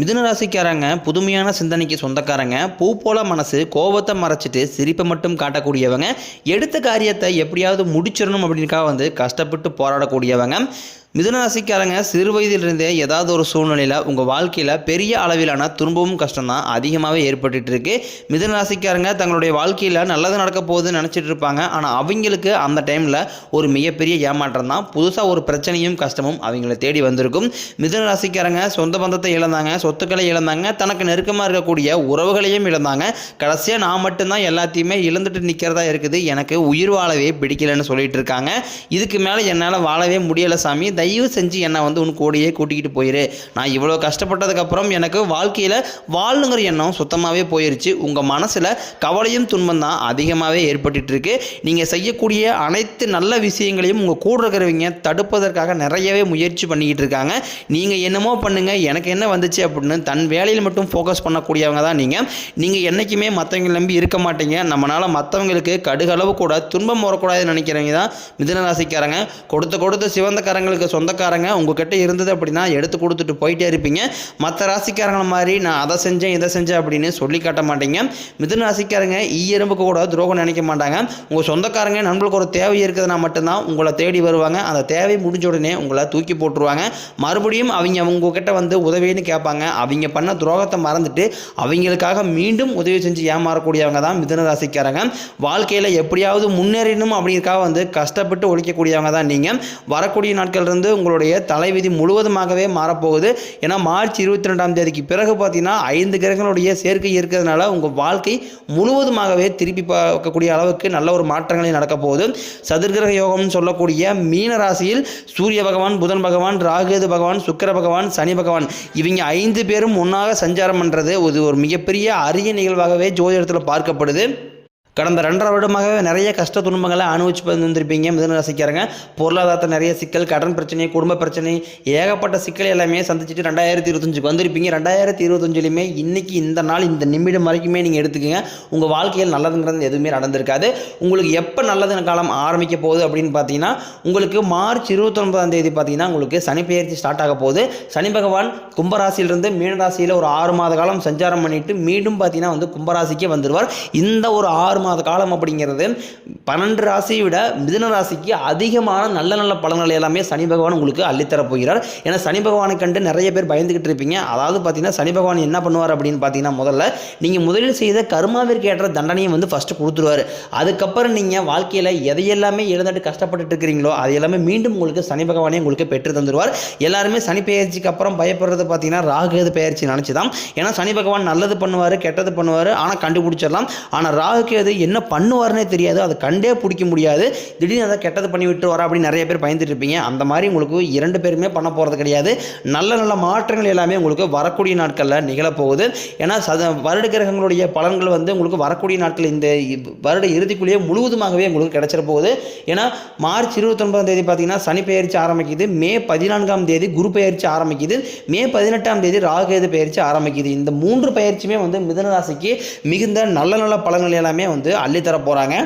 மிதுன ராசிக்காரங்க புதுமையான சிந்தனைக்கு சொந்தக்காரங்க. பூ போல மனசு கோபத்தை மறைச்சிட்டு சிரிப்பை மட்டும் காட்டக்கூடியவங்க. எடுத்த காரியத்தை எப்படியாவது முடிச்சிடணும் அப்படின்னுக்காக வந்து கஷ்டப்பட்டு போராடக்கூடியவங்க. மிதுனராசிக்காரங்க சிறு வயதிலிருந்தே ஏதாவது ஒரு சூழ்நிலையில் உங்கள் வாழ்க்கையில் பெரிய அளவிலான துன்பமும் கஷ்டம் தான் அதிகமாகவே ஏற்பட்டுட்டு இருக்கு. மிதுனராசிக்காரங்க தங்களுடைய வாழ்க்கையில் நல்லது நடக்க போகுதுன்னு நினச்சிட்டு இருப்பாங்க. ஆனால் அவங்களுக்கு அந்த டைமில் ஒரு மிகப்பெரிய ஏமாற்றம் தான். புதுசாக ஒரு பிரச்சனையும் கஷ்டமும் அவங்கள தேடி வந்திருக்கும். மிதுன ராசிக்காரங்க சொந்த பந்தத்தை இழந்தாங்க சொத்துக்களை இழந்தாங்க தனக்கு நெருக்கமாக இருக்கக்கூடிய உறவுகளையும் இழந்தாங்க. கடைசியாக நான் மட்டும்தான் எல்லாத்தையுமே இழந்துட்டு நிற்கிறதா இருக்குது. எனக்கு உயிர் வாழவே பிடிக்கலன்னு சொல்லிட்டு இருக்காங்க. இதுக்கு மேலே என்னால் வாழவே முடியலை சாமி. தயவு செஞ்சு என்னை வந்து உன் கூடயே கூட்டிகிட்டு போயிரு. நான் இவ்வளோ கஷ்டப்பட்டதுக்கப்புறம் எனக்கு வாழ்க்கையில் வாழணுங்கிற எண்ணம் சுத்தமாகவே போயிருச்சு. உங்கள் மனசில் கவலையும் துன்பம் தான் அதிகமாகவே ஏற்பட்டுட்டு இருக்கு நீங்கள் செய்யக்கூடிய அனைத்து நல்ல விஷயங்களையும் உங்கள் கூட இருக்கிறவங்க தடுப்பதற்காக நிறையவே முயற்சி பண்ணிக்கிட்டு இருக்காங்க. நீங்கள் என்னமோ பண்ணுங்கள் எனக்கு என்ன வந்துச்சு அப்படின்னு தன் வேலையில் மட்டும் ஃபோக்கஸ் பண்ணக்கூடியவங்க தான் நீங்கள் நீங்கள் என்றைக்குமே மற்றவங்க நம்பி இருக்க மாட்டீங்க. நம்மளால் மற்றவங்களுக்கு கடுகளவு கூட துன்பம் வரக்கூடாதுன்னு நினைக்கிறவங்க தான் மிதுன ராசிக்காரங்க. கொடுத்த கொடுத்த சிவந்தக்காரங்களுக்கு சொந்தக்காரங்க உங்ககிட்ட இருந்தது அப்படின்னா எடுத்து கொடுத்துட்டு போயிட்டே இருப்பீங்க. மற்ற ராசிக்காரங்களை மாதிரி நான் அதை செஞ்சேன் இதை செஞ்சேன் அப்படின்னு சொல்லி காட்ட மாட்டீங்க. மிதுன ராசிக்காரங்க ஈயெறும்புக்கு கூட துரோகம் நினைக்க மாட்டாங்க. உங்கள் சொந்தக்காரங்க நண்பர்களுக்கு ஒரு தேவை இருக்குதுன்னா மட்டும்தான் உங்களை தேடி வருவாங்க. அந்த தேவை முடிஞ்ச உடனே உங்களை தூக்கி போட்டுருவாங்க. மறுபடியும் அவங்க உங்ககிட்ட வந்து உதவின்னு கேட்பாங்க. அவங்க பண்ண துரோகத்தை மறந்துட்டு அவங்களுக்காக மீண்டும் உதவி செஞ்சு ஏமாறக்கூடியவங்க தான் மிதுன ராசிக்காரங்க. வாழ்க்கையில் எப்படியாவது முன்னேறணும் அப்படிங்கிறக்காக வந்து கஷ்டப்பட்டு ஒழிக்கக்கூடியவங்க தான் நீங்கள் வரக்கூடிய நாட்கள் இருந்து உங்களுடைய தலைவிதி முழுவதுமாகவே மாறப்போகுது. ஏன்னா மார்ச் இருபத்தி ரெண்டாம் தேதிக்கு பிறகு பார்த்தீங்கன்னா ஐந்து கிரகங்களுடைய சேர்க்கை இருக்கிறதுனால உங்கள் வாழ்க்கை முழுவதுமாகவே திருப்பி பார்க்கக்கூடிய அளவுக்கு நல்ல ஒரு மாற்றங்களே நடக்க போகுது சதுர்கிரக யோகம்னு சொல்லக்கூடிய மீன ராசியில் சூரிய பகவான் புதன் பகவான் ராகுது பகவான் சுக்கிர பகவான் சனி பகவான் இவங்க ஐந்து பேரும் ஒன்றாக சஞ்சாரம் பண்ணுறது இது ஒரு மிகப்பெரிய அரிய நிகழ்வாகவே ஜோதிடத்தில் பார்க்கப்படுது. கடந்த ரெண்டரை வருடமாகவே நிறைய கஷ்ட துன்பங்களை அனுபவிச்சு வந்திருப்பீங்க மிதன ராசிக்காரங்க. பொருளாதாரத்தை நிறைய சிக்கல் கடன் பிரச்சனை குடும்ப பிரச்சனை ஏகப்பட்ட சிக்கல் எல்லாமே சந்திச்சுட்டு ரெண்டாயிரத்தி இருபத்தஞ்சுக்கு வந்திருப்பீங்க. ரெண்டாயிரத்தி இருபத்தஞ்சுலையுமே இன்றைக்கி இந்த நாள் இந்த நிமிடம் வரைக்குமே நீங்கள் எடுத்துக்கோங்க. உங்கள் வாழ்க்கையில் நல்லதுங்கிறது எதுவுமே நடந்திருக்காது. உங்களுக்கு எப்போ நல்லது காலம் ஆரம்பிக்க போகுது அப்படின்னு பார்த்தீங்கன்னா உங்களுக்கு மார்ச் இருபத்தொன்பதாம் தேதி பார்த்தீங்கன்னா உங்களுக்கு சனி பெயர்ச்சி ஸ்டார்ட் ஆக போகுது. சனி பகவான் கும்பராசியிலிருந்து மீனராசியில் ஒரு ஆறு மாத காலம் சஞ்சாரம் பண்ணிட்டு மீண்டும் பார்த்தீங்கன்னா வந்து கும்பராசிக்கே வந்துடுவார் இந்த ஒரு ஆறு மாத காலம் அப்படிங்கிறது பன்னெண்டு ராசியை விட மிதன ராசிக்கு அதிகமான நல்ல நல்ல பலன்கள் எல்லாமே சனி பகவான் உங்களுக்கு அள்ளித்தரப் போகிறார். ஏன்னா சனி பகவானை கண்டு நிறைய பேர் பயந்துக்கிட்டு இருப்பீங்க. அதாவது பார்த்தீங்கன்னா சனி பகவான் என்ன பண்ணுவார் அப்படின்னு பார்த்தீங்கன்னா முதல்ல நீங்கள் முதலில் செய்த கர்மாவிற்கு ஏற்ற தண்டனையை வந்து ஃபஸ்ட்டு கொடுத்துருவார். அதுக்கப்புறம் நீங்கள் வாழ்க்கையில் எதையெல்லாமே இழந்துட்டு கஷ்டப்பட்டுட்டு இருக்கிறீங்களோ அது எல்லாமே மீண்டும் உங்களுக்கு சனி பகவானே உங்களுக்கு பெற்று தந்துடுவார் எல்லாருமே சனி பெயர்ச்சிக்கு அப்புறம் பயப்படுறது பார்த்தீங்கன்னா ராகுகேது பெயர்ச்சி நினச்சி தான் ஏன்னா சனி பகவான் நல்லது பண்ணுவார் கெட்டது பண்ணுவார். ஆனால் கண்டுபிடிச்சிடலாம். ஆனால் ராகுகேது என்ன பண்ணுவார்னே தெரியாது. அதை கண்டே பிடிக்க முடியாது. திடீர்னு அதை கெட்டது பண்ணி விட்டு வர அப்படின்னு நிறைய பேர் பயந்துட்டு இருப்பீங்க. அந்த மாதிரி உங்களுக்கு இரண்டு பேருமே பண்ண போகிறது கிடையாது. நல்ல நல்ல மாற்றங்கள் எல்லாமே உங்களுக்கு வரக்கூடிய நாட்களில் நிகழப்போகுது. ஏன்னா சத வருட கிரகங்களுடைய பலன்கள் வந்து உங்களுக்கு வரக்கூடிய நாட்கள் இந்த வருட இறுதிக்குள்ளேயே முழுவதுமாகவே உங்களுக்கு கிடைச்சிட போகுது. ஏன்னா மார்ச் இருபத்தொன்பதாம் தேதி பார்த்தீங்கன்னா சனி பெயர்ச்சி ஆரம்பிக்குது. மே பதினான்காம் தேதி குரு பெயர்ச்சி ஆரம்பிக்குது. மே பதினெட்டாம் தேதி ராகுகேது பெயர்ச்சி ஆரம்பிக்குது. இந்த மூன்று பயிற்சியுமே வந்து மிதனராசிக்கு மிகுந்த நல்ல நல்ல பலன்கள் எல்லாமே வந்து அள்ளித்தர போகிறாங்க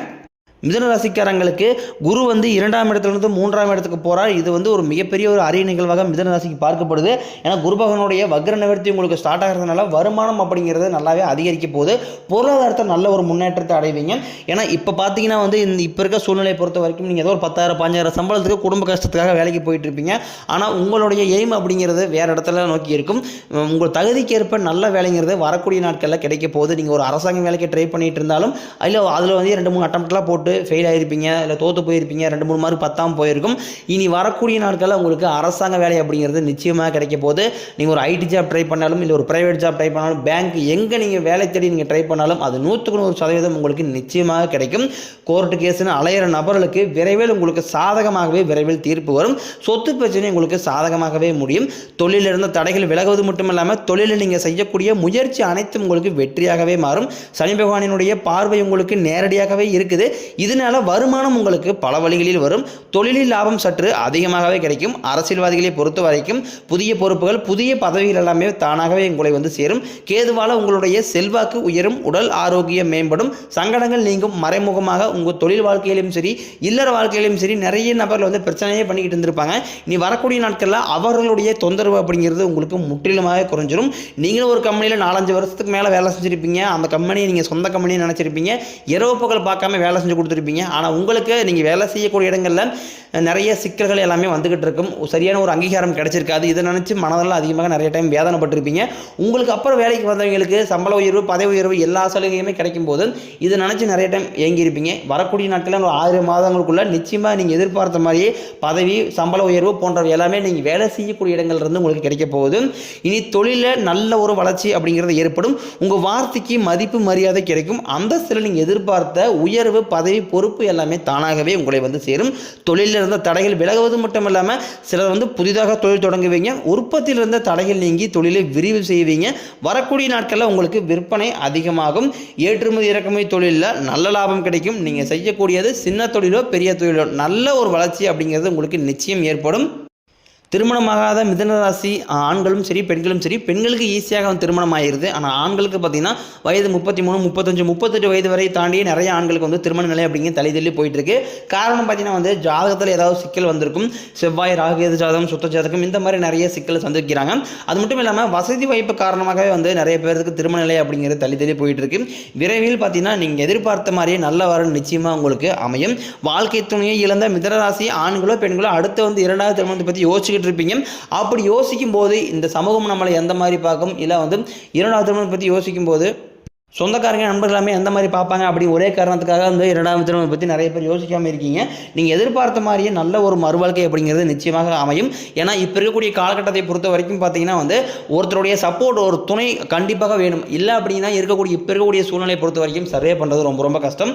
மிதுன ராசிக்காரங்களுக்கு குரு வந்து இரண்டாம் இடத்துலேருந்து மூன்றாம் இடத்துக்கு போகிறார் இது வந்து ஒரு மிகப்பெரிய ஒரு அரிய நிகழ்வாக மிதுன ராசிக்கு பார்க்கப்படுது. ஏன்னா குருபகனுடைய வக்ர நிவர்த்தி உங்களுக்கு ஸ்டார்ட் ஆகிறதுனால வருமானம் அப்படிங்கிறது நல்லாவே அதிகரிக்க போகுது. பொருளாதாரத்தை நல்ல ஒரு முன்னேற்றத்தை அடைவீங்க. ஏன்னா இப்போ பார்த்தீங்கன்னா வந்து இந்த இப்போ இருக்க சூழ்நிலையை பொறுத்த வரைக்கும் நீங்கள் ஏதோ ஒரு பத்தாயிரம் பாஞ்சாயிரம் சம்பளத்துக்கு குடும்ப கஷ்டத்துக்காக வேலைக்கு போயிட்டு இருப்பீங்க ஆனால் உங்களுடைய எய்ம் அப்படிங்கிறது வேறு இடத்துல நோக்கி இருக்கும். உங்கள் தகுதிக்கு ஏற்ப நல்ல வேலைங்கிறது வரக்கூடிய நாட்களில் கிடைக்க போகுது. நீங்கள் ஒரு அரசாங்க வேலைக்கு ட்ரை பண்ணிட்டு இருந்தாலும் அதில் அதில் வந்து ரெண்டு மூணு அட்டம்ப்ட்லாம் போட்டு ஃபெயில் ஆகிருப்பீங்க இல்லை தோற்று போயிருப்பீங்க ரெண்டு மூணு மார்க் பத்தாம் போயிருக்கும். இனி வரக்கூடிய நாட்களில் உங்களுக்கு அரசாங்க வேலை அப்படிங்கிறது நிச்சயமாக கிடைக்க போது நீங்கள் ஒரு ஐடி ஜாப் ட்ரை பண்ணாலும் இல்லை ஒரு ப்ரைவேட் ஜாப் ட்ரை பண்ணாலும் பேங்க் எங்கே நீங்கள் வேலை தேடி நீங்கள் ட்ரை பண்ணாலும் அது நூற்றுக்கு நூறு சதவீதம் உங்களுக்கு நிச்சயமாக கிடைக்கும். கோர்ட்டு கேஸ்னு அலையிற நபர்களுக்கு விரைவில் உங்களுக்கு சாதகமாகவே விரைவில் தீர்ப்பு வரும். சொத்து பிரச்சனை உங்களுக்கு சாதகமாகவே முடியும். தொழிலில் இருந்த தடைகள் விலகுவது மட்டும் இல்லாமல் தொழிலில் நீங்கள் செய்யக்கூடிய முயற்சி அனைத்தும் உங்களுக்கு வெற்றியாகவே மாறும். சனி பகவானினுடைய பார்வை உங்களுக்கு நேரடியாகவே இருக்குது. இதனால வருமானம் உங்களுக்கு பல வழிகளில் வரும். தொழிலில் லாபம் சற்று அதிகமாகவே கிடைக்கும். அரசியல்வாதிகளை பொறுத்த வரைக்கும் புதிய பொறுப்புகள் புதிய பதவிகள் எல்லாமே தானாகவே உங்களை வந்து சேரும். கேதுவால உங்களுடைய செல்வாக்கு உயரும். உடல் ஆரோக்கியம் மேம்படும். சங்கடங்கள் நீங்கும். மறைமுகமாக உங்கள் தொழில் வாழ்க்கையிலும் சரி இல்லற வாழ்க்கையிலும் சரி நிறைய நபர்கள் வந்து பிரச்சனையே பண்ணிக்கிட்டு இருந்திருப்பாங்க. நீ வரக்கூடிய நாட்களில் அவர்களுடைய தொந்தரவு அப்படிங்கிறது உங்களுக்கு முற்றிலுமாக குறைஞ்சிரும். நீங்களும் ஒரு கம்பெனியில் நாலஞ்சு வருஷத்துக்கு மேலே வேலை செஞ்சுருப்பீங்க. அந்த கம்பெனியை நீங்கள் சொந்த கம்பெனியை நினச்சிருப்பீங்க. இரவு பகல் பார்க்காம வேலை செஞ்சு கொடுத்துருப்பீங்க. ஆனால் உங்களுக்கு நீங்கள் வேலை செய்யக்கூடிய இடங்களில் நிறைய சிக்கல்கள் எல்லாமே வந்துக்கிட்டு இருக்கும். சரியான ஒரு அங்கீகாரம் கிடச்சிருக்காது. இதை நினச்சி மனதெல்லாம் அதிகமாக நிறைய டைம் வேதனைப்பட்டிருப்பீங்க. உங்களுக்கு அப்புறம் வேலைக்கு வந்தவங்களுக்கு சம்பள உயர்வு பதவி உயர்வு எல்லா சலுகையுமே கிடைக்கும் போது இதை நினச்சி நிறைய டைம் ஏங்கியிருப்பீங்க. வரக்கூடிய நாட்களில் ஒரு ஆறு மாதங்களுக்குள்ளே நிச்சயமாக நீங்கள் எதிர்பார்த்த மாதிரியே பதவி சம்பள உயர்வு போன்றவை எல்லாமே நீங்கள் வேலை செய்யக்கூடிய இடங்கள்ல இருந்து உங்களுக்கு கிடைக்க போகுது. இனி தொழிலில் நல்ல ஒரு வளர்ச்சி அப்படிங்கிறது ஏற்படும். உங்கள் வார்த்தைக்கு மதிப்பு மரியாதை கிடைக்கும். அந்தஸ்தில் நீங்கள் எதிர்பார்த்த உயர்வு பதவி பொறுப்பு எல்லாமே தானாகவே உங்களை வந்து சேரும். தொழிலில் இருந்த தடைகள் விலகுவது மட்டும் இல்லாமல் சிலர் வந்து புதிதாக தொழில் தொடங்குவீங்க. உற்பத்தியில் இருந்த தடைகள் நீங்கி தொழிலை விரிவு செய்வீங்க. வரக்கூடிய நாட்களில் உங்களுக்கு விற்பனை அதிகமாகும். ஏற்றுமதி இறக்குமதி தொழிலில் நல்ல லாபம் கிடைக்கும். நீங்கள் செய்யக்கூடியது சின்ன தொழிலோ பெரிய தொழிலோ நல்ல ஒரு வளர்ச்சி அப்படிங்கிறது உங்களுக்கு நிச்சயம் ஏற்படும். திருமணமாகாத மிதனராசி ஆண்களும் சரி பெண்களும் சரி பெண்களுக்கு ஈஸியாக வந்து திருமணம் ஆகிருது ஆனால் ஆண்களுக்கு பார்த்தீங்கன்னா வயது முப்பத்தி மூணு முப்பத்தஞ்சு முப்பத்தெட்டு வயது வரை தாண்டியே நிறைய ஆண்களுக்கு வந்து திருமண நிலை அப்படிங்கிற தள்ளி தள்ளி போயிட்டு இருக்கு காரணம் பார்த்தீங்கன்னா வந்து ஜாதகத்தில் ஏதாவது சிக்கல் வந்திருக்கும். செவ்வாய் ராகுகேது ஜாதகம் சுத்த ஜாதகம் இந்த மாதிரி நிறைய சிக்கல் சந்திக்கிறாங்க அது மட்டும் இல்லாமல் வசதி வாய்ப்பு காரணமாகவே வந்து நிறைய பேருக்கு திருமண நிலை அப்படிங்கிறது தள்ளி தள்ளி போயிட்டு இருக்கு விரைவில் பார்த்தீங்கன்னா நீங்கள் எதிர்பார்த்த மாதிரியே நல்ல வரன் நிச்சயமாக உங்களுக்கு அமையும். வாழ்க்கை துணையை இழந்த மிதனராசி ஆண்களோ பெண்களோ அடுத்து வந்து இரண்டாவது திருமணத்தை பற்றி யோசிச்சுக்கிட்டு இருப்பீங்க அப்படி யோசிக்கும் போது இந்த சமூகம் நம்மளை எந்த மாதிரி பார்க்கும்? இல்லை வந்து இரண்டாவது திருமணம் பற்றி யோசிக்கும் போது சொந்தக்காரங்க நண்பர்கள் எல்லாமே எந்த மாதிரி பார்ப்பாங்க? அப்படி ஒரே காரணத்துக்காக வந்து இரண்டாவது திருமணம் பற்றி நிறைய பேர் யோசிக்காமல் இருக்கீங்க. நீங்கள் எதிர்பார்த்த மாதிரியே நல்ல ஒரு மறுவாழ்க்கை அப்படிங்கிறது நிச்சயமாக அமையும். ஏன்னா இப்போ இருக்கக்கூடிய காலகட்டத்தை பொறுத்த வரைக்கும் பார்த்தீங்கன்னா வந்து ஒருத்தருடைய சப்போர்ட் ஒரு துணை கண்டிப்பாக வேணும். இல்லை அப்படின்னா இருக்கக்கூடிய இப்போ இருக்கக்கூடிய சூழ்நிலையை பொறுத்த வரைக்கும் சர்வே பண்ணுறது ரொம்ப ரொம்ப கஷ்டம்.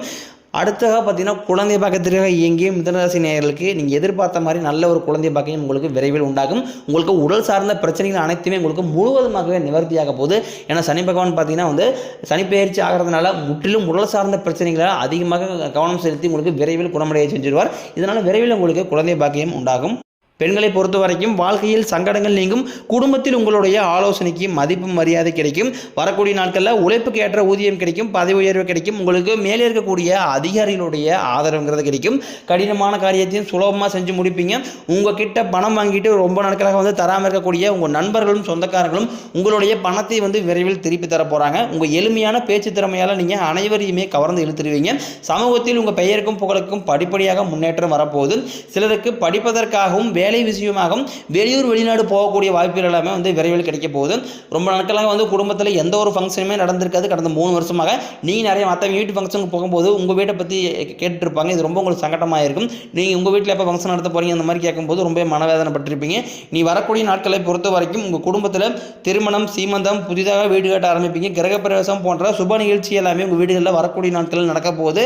அடுத்ததாக பார்த்தீங்கன்னா குழந்தை பாக்கத்திற்காக இயங்கிய மிதனராசி நேயர்களுக்கு நீங்கள் எதிர்பார்த்த மாதிரி நல்ல ஒரு குழந்தை பாக்கியம் உங்களுக்கு விரைவில் உண்டாகும். உங்களுக்கு உடல் சார்ந்த பிரச்சனைகள் அனைத்துமே உங்களுக்கு முழுவதுமாகவே நிவர்த்தியாக போகுது. ஏன்னா சனி பகவான் பார்த்தீங்கன்னா வந்து சனிப்பெயர்ச்சி ஆகிறதுனால முற்றிலும் உடல் சார்ந்த பிரச்சனைகளை அதிகமாக கவனம் செலுத்தி உங்களுக்கு விரைவில் குணமடைய செஞ்சிருவார் இதனால் விரைவில் உங்களுக்கு குழந்தை பாக்கியம் உண்டாகும். பெண்களை பொறுத்த வரைக்கும் வாழ்க்கையில் சங்கடங்கள் நீங்கும். குடும்பத்தில் உங்களுடைய ஆலோசனைக்கு மதிப்பு மரியாதை கிடைக்கும். வரக்கூடிய நாட்களில் உழைப்புக்கு ஏற்ற ஊதியம் கிடைக்கும். பதவி உயர்வு கிடைக்கும். உங்களுக்கு மேலே இருக்கக்கூடிய அதிகாரிகளுடைய ஆதரவுங்கிறது கிடைக்கும். கடினமான காரியத்தையும் சுலபமாக செஞ்சு முடிப்பீங்க. உங்ககிட்ட பணம் வாங்கிட்டு ரொம்ப நாட்களாக வந்து தராமல் இருக்கக்கூடிய உங்கள் நண்பர்களும் சொந்தக்காரர்களும் உங்களுடைய பணத்தை வந்து விரைவில் திருப்பி தர போகிறாங்க உங்கள் எளிமையான பேச்சு திறமையால் நீங்கள் அனைவரையுமே கவர்ந்து இழுத்துருவீங்க. சமூகத்தில் உங்கள் பெயருக்கும் புகழுக்கும் படிப்படியாக முன்னேற்றம் வரப்போகுது. சிலருக்கு படிப்பதற்காகவும் வேலை விஷயமாகவும் வெளியூர் வெளிநாடு போகக்கூடிய வாய்ப்புகள் எல்லாமே வந்து விரைவில் கிடைக்க போகுது. ரொம்ப நாட்களாக வந்து குடும்பத்தில் எந்த ஒரு ஃபங்க்ஷனுமே நடந்திருக்காது. கடந்த மூணு வருஷமாக நீங்கள் நிறைய மற்ற வீட்டு ஃபங்க்ஷனுக்கு போகும்போது உங்கள் வீட்டை பற்றி கேட்டுருப்பாங்க. இது ரொம்ப உங்களுக்கு சங்கடமாக இருக்கும் நீங்கள் உங்கள் வீட்டில் எப்போ ஃபங்க்ஷன் நடத்த போகிறீங்க அந்த மாதிரி கேட்கும்போது ரொம்ப மனவேதனைப்பட்டிருப்பீங்க. நீ வரக்கூடிய நாட்களை பொறுத்த வரைக்கும் உங்கள் குடும்பத்தில் திருமணம் சீமந்தம் புதிதாக வீடு கட்ட ஆரம்பிப்பீங்க. கிரகப்பிரவேசம் போன்ற சுப நிகழ்ச்சி எல்லாமே உங்கள் வீடுகளில் வரக்கூடிய நாட்களில் நடக்க போகுது.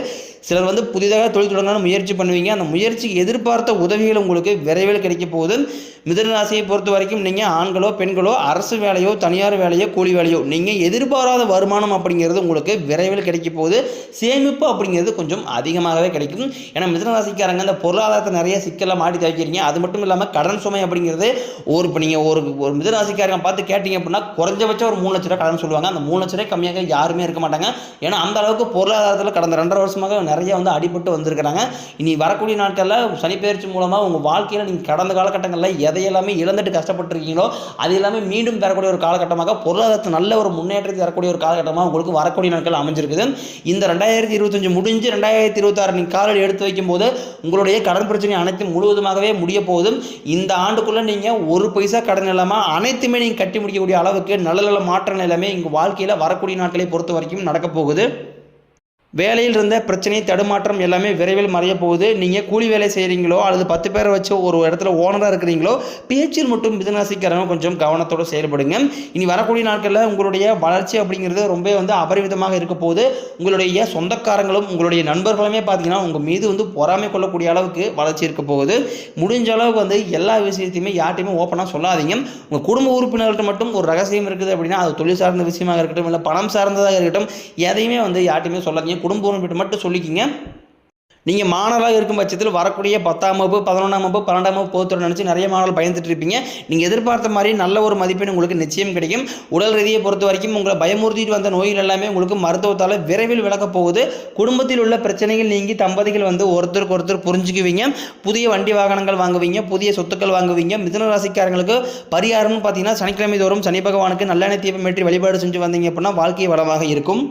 சிலர் வந்து புதிதாக தொழில் தொடங்கணும்னு முயற்சி பண்ணுவீங்க. அந்த முயற்சிக்கு எதிர்பார்த்த உதவிகள் உங்களுக்கு விரைவில் கிடைக்க போகுது மிதன ராசியை பொறுத்த வரைக்கும் நீங்கள் ஆண்களோ பெண்களோ அரசு வேலையோ தனியார் வேலையோ கூலி வேலையோ நீங்கள் எதிர்பாராத வருமானம் அப்படிங்கிறது உங்களுக்கு விரைவில் கிடைக்க போகுது சேமிப்பு அப்படிங்கிறது கொஞ்சம் அதிகமாகவே கிடைக்கும். ஏன்னா மிதன ராசிக்காரங்க அந்த பொருளாதாரத்தை நிறைய சிக்கலாக மாட்டி தவிக்கிறீங்க. அது மட்டும் இல்லாமல் கடன் சுமை அப்படிங்கிறது ஒரு இப்போ நீங்கள் ஒரு ஒரு மிதுன ராசிக்காரங்க பார்த்து கேட்டிங்க அப்படின்னா குறைஞ்சபட்சம் ஒரு மூணு லட்ச ரூபா கடன் சொல்லுவாங்க. அந்த மூணு லட்ச ரூபாய் கம்மியாக யாருமே இருக்க மாட்டாங்க. ஏன்னா அந்த அளவுக்கு பொருளாதாரத்தில் கடந்த ரெண்டரை வருஷமாக நிறைய வந்து அடிபட்டு வந்திருக்கிறாங்க. இனி வரக்கூடிய நாட்களில் சனிப்பெயர்ச்சி மூலமாக உங்கள் வாழ்க்கையில் நீங்கள் கடந்த காலகட்டங்களில் எதையெல்லாமே இழந்துட்டு கஷ்டப்பட்டுருக்கீங்களோ அது எல்லாமே மீண்டும் பெறக்கூடிய ஒரு காலகட்டமாக பொருளாதாரத்தை நல்ல ஒரு முன்னேற்றத்தை தரக்கூடிய ஒரு காலகட்டமாக உங்களுக்கு வரக்கூடிய நாட்கள் அமைஞ்சிருக்குது. இந்த ரெண்டாயிரத்தி இருபத்தஞ்சு முடிஞ்சு ரெண்டாயிரத்தி இருபத்தாறு நீங்கள் காலையில் எடுத்து வைக்கும்போது உங்களுடைய கடன் பிரச்சனை அனைத்தும் முழுவதுமாகவே முடிய போதும் இந்த ஆண்டுக்குள்ளே நீங்கள் ஒரு பைசா கடன் இல்லாமல் அனைத்துமே நீங்கள் கட்டி முடிக்கக்கூடிய அளவுக்கு நல்ல நல்ல மாற்றங்கள் எல்லாமே இங்கே வாழ்க்கையில் வரக்கூடிய நாட்களை பொறுத்த வரைக்கும் நடக்க போகுது. வேலையில் இருந்த பிரச்சனை தடுமாற்றம் எல்லாமே விரைவில் மறைய போகுது. நீங்கள் கூலி வேலை செய்கிறீங்களோ அல்லது பத்து பேரை வச்சு ஒரு இடத்துல ஓனராக இருக்கிறீங்களோ பேச்சில் மட்டும் மிதனாசிக்காரங்க கொஞ்சம் கவனத்தோடு செயல்படுங்க. இனி வரக்கூடிய நாட்களில் உங்களுடைய வளர்ச்சி அப்படிங்கிறது ரொம்ப வந்து அபரிமிதமாக இருக்க போகுது. உங்களுடைய சொந்தக்காரங்களும் உங்களுடைய நண்பர்களுமே பார்த்தீங்கன்னா உங்கள் மீது வந்து பொறாமை கொள்ளக்கூடிய அளவுக்கு வளர்ச்சி இருக்க போகுது. முடிஞ்ச அளவுக்கு வந்து எல்லா விஷயத்தையுமே யார்ட்டையுமே ஓப்பனாக சொல்லாதீங்க. உங்கள் குடும்ப உறுப்பினர்கள்ட்ட மட்டும் ஒரு ரகசியம் இருக்குது அப்படின்னா அது தொழில் சார்ந்த விஷயமாக இருக்கட்டும் இல்லை பணம் சார்ந்ததாக இருக்கட்டும் எதையுமே வந்து யார்ட்டையுமே சொல்லாதீங்க. குடும்ப உறுப்பினர் மட்டும் சொல்லிக்கிங்க. நீங்கள் மாணவராக இருக்கும் பட்சத்தில் வரக்கூடிய பத்தாம் வகுப்பு பதினொன்றாம் வகுப்பு பன்னெண்டாம் வகுப்பு போத்துற நினச்சி நிறைய மாணவர்கள் பயந்துட்டு இருப்பீங்க. நீங்கள் எதிர்பார்த்த மாதிரி நல்ல ஒரு மதிப்பெண் உங்களுக்கு நிச்சயம் கிடைக்கும். உடல் ரீதியை பொறுத்த வரைக்கும் உங்களை பயமுறுத்திட்டு வந்த நோய்கள் எல்லாமே உங்களுக்கு மருத்துவத்தால் விரைவில் விளக்கப் போகுது. குடும்பத்தில் உள்ள பிரச்சனைகள் நீங்கி தம்பதிகள் வந்து ஒருத்தருக்கு ஒருத்தர் புரிஞ்சுக்குவீங்க. புதிய வண்டி வாகனங்கள் வாங்குவீங்க புதிய சொத்துக்கள் வாங்குவீங்க. மிதன ராசிக்காரங்களுக்கு பரிகாரம்னு பார்த்தீங்கன்னா சனிக்கிழமை தோறும் சனி பகவானுக்கு நல்லெண்ணெய் தீபம் ஏற்றி வழிபாடு செஞ்சு வந்தீங்க அப்படின்னா வாழ்க்கை வளமாக இருக்கும்.